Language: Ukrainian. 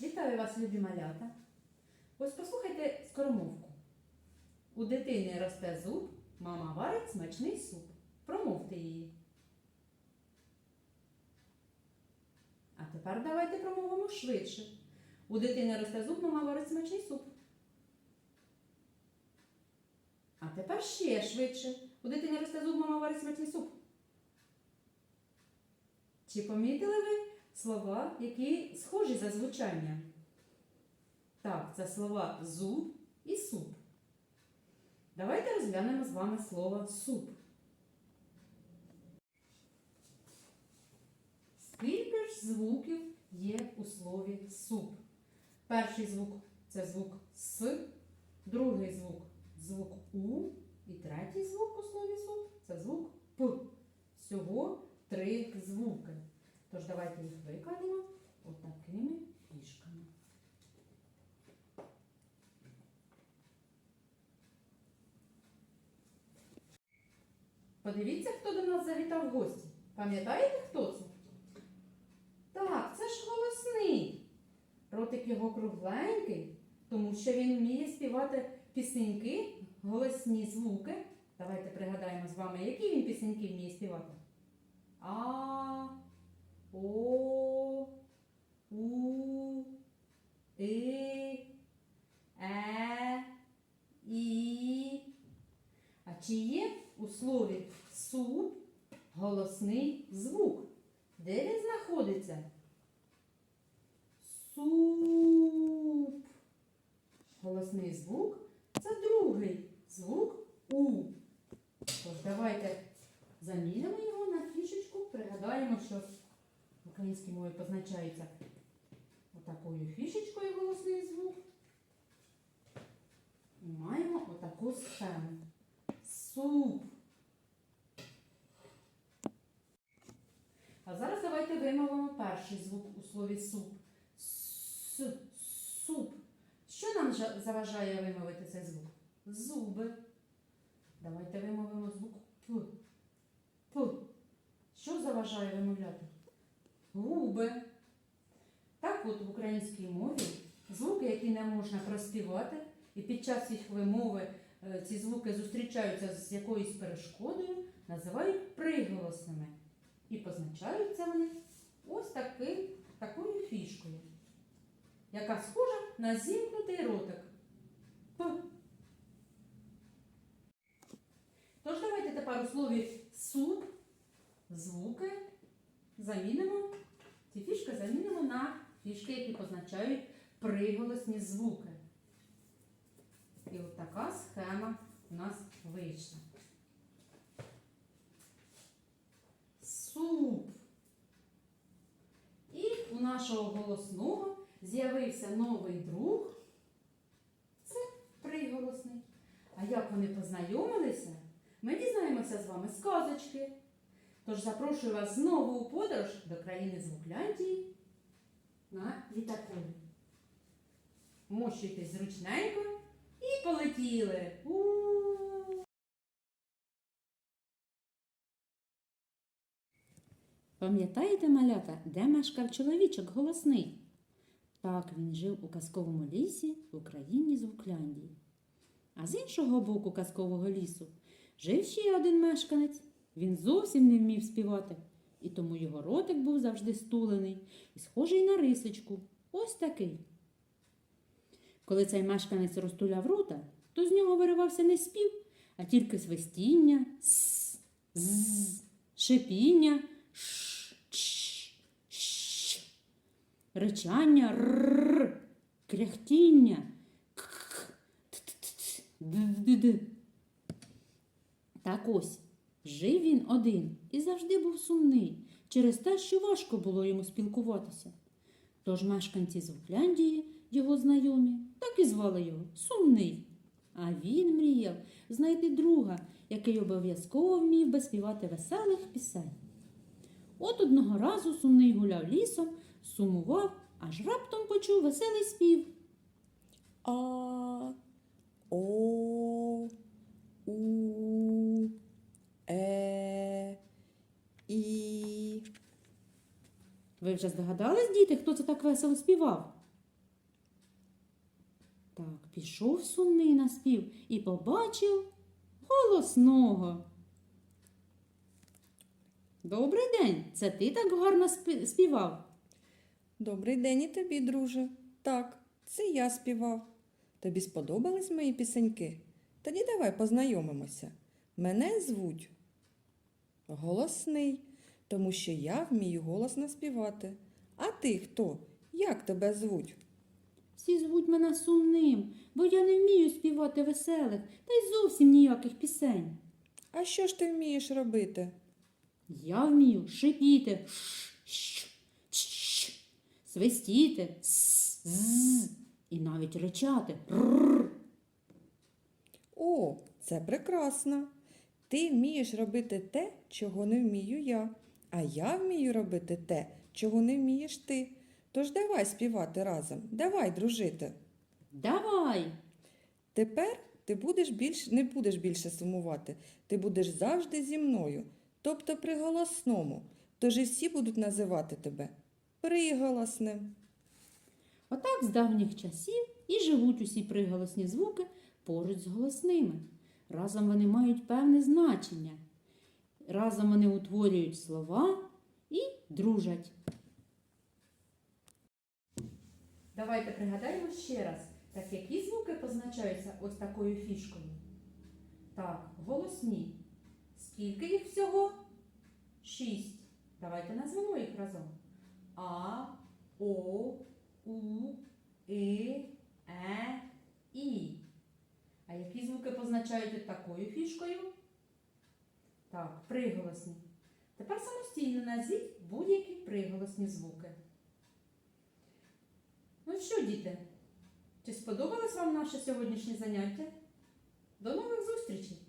Вітаю вас, любі малята. Ось послухайте скоромовку. У дитини росте зуб, мама варить смачний суп. Промовте її. А тепер давайте промовимо швидше. У дитини росте зуб, мама варить смачний суп. А тепер ще швидше. У дитини росте зуб, мама варить смачний суп. Чи помітили ви слова, які схожі за звучанням? Так, це слова зуб і суп. Давайте розглянемо з вами слово суп. Скільки ж звуків є у слові суп? Перший звук це звук С, другий звук звук У, і третій звук у слові суп це звук П. Всього три звуки. Тож давайте їх викладемо отакими фішками. Подивіться, хто до нас завітав в гості. Пам'ятаєте, хто це? Так, це ж голосний. Ротик його кругленький, тому що він вміє співати пісеньки, голосні звуки. Давайте пригадаємо з вами, які він пісеньки вміє співати. А, О, У, И, Е, І. А чи є у слові суп голосний звук? Де він знаходиться? Суп. Голосний звук це другий звук У. Тож давайте замінимо його на фішечку, пригадаємо, що в українській мові позначається отакою фішечкою голосний звук. І маємо отаку схему. Суп. А зараз давайте вимовимо перший звук у слові суп. С, суп. Що нам заважає вимовити цей звук? Зуби. Давайте вимовимо звук П. П. Що заважає вимовляти? Губи. Так от в українській мові звуки, які не можна проспівати, і під час їх вимови е, ці звуки зустрічаються з якоюсь перешкодою, називають приголосними. І позначаються вони ось таким, такою фішкою, яка схожа на зімкнутий ротик. П. Тож давайте тепер у слові суп звуки замінимо, ці фішки замінимо на фішки, які позначають приголосні звуки. І от така схема у нас вийшла. Суп. І у нашого голосного з'явився новий друг. Це приголосний. А як вони познайомилися, ми дізнаємося з вами з казочки. Тож запрошую вас знову у подорож до країни Звукляндії на літакові. Мощуйтесь зручненько і полетіли. Пам'ятаєте, малята, де мешкав чоловічок голосний? Так, він жив у казковому лісі в Україні Звукляндії. А з іншого боку казкового лісу жив ще один мешканець. Він зовсім не вмів співати, і тому його ротик був завжди стулений і схожий на рисочку. Ось такий. Коли цей мешканець розтуляв рота, то з нього виривався не спів, а тільки свистіння, с, з, шипіння, ш, ч, щ, речання, р, кряхтіння, к, т, т, д, д, д. Так ось, жив він один і завжди був сумний через те, що важко було йому спілкуватися. Тож мешканці Звукляндії, його знайомі, так і звали його Сумний. А він мріяв знайти друга, який обов'язково вмів би співати веселих пісень. От одного разу сумний гуляв лісом, сумував, аж раптом почув веселий спів. А, О, У, Е, І. Ви вже здогадались, діти, хто це так весело співав? Так, пішов сумний на спів і побачив голосного. Добрий день, це ти так гарно співав? Добрий день і тобі, друже. Так, це я співав. Тобі сподобались мої пісеньки? Тоді давай познайомимося. Мене звуть Голосний, тому що я вмію голосно співати. А ти хто? Як тебе звуть? Всі звуть мене сумним, бо я не вмію співати веселих та й зовсім ніяких пісень. А що ж ти вмієш робити? Я вмію шипіти, свистіти, і навіть ричати. О, це прекрасно. Ти вмієш робити те, чого не вмію я, а я вмію робити те, чого не вмієш ти. Тож давай співати разом, давай дружити. Давай. Тепер ти будеш більш, не будеш більше сумувати, ти будеш завжди зі мною, тобто при голосному. Тож і всі будуть називати тебе приголосним. Отак з давніх часів і живуть усі приголосні звуки поруч з голосними. Разом вони мають певне значення. Разом вони утворюють слова і дружать. Давайте пригадаємо ще раз, так які звуки позначаються ось такою фішкою. Так, голосні. Скільки їх всього? Шість. Давайте назвемо їх разом. А, О, У, И, Е, І. А які звуки позначають такою фішкою? Так, приголосні. Тепер самостійно назвіть будь-які приголосні звуки. Ну що, діти? Чи сподобалось вам наше сьогоднішнє заняття? До нових зустрічей!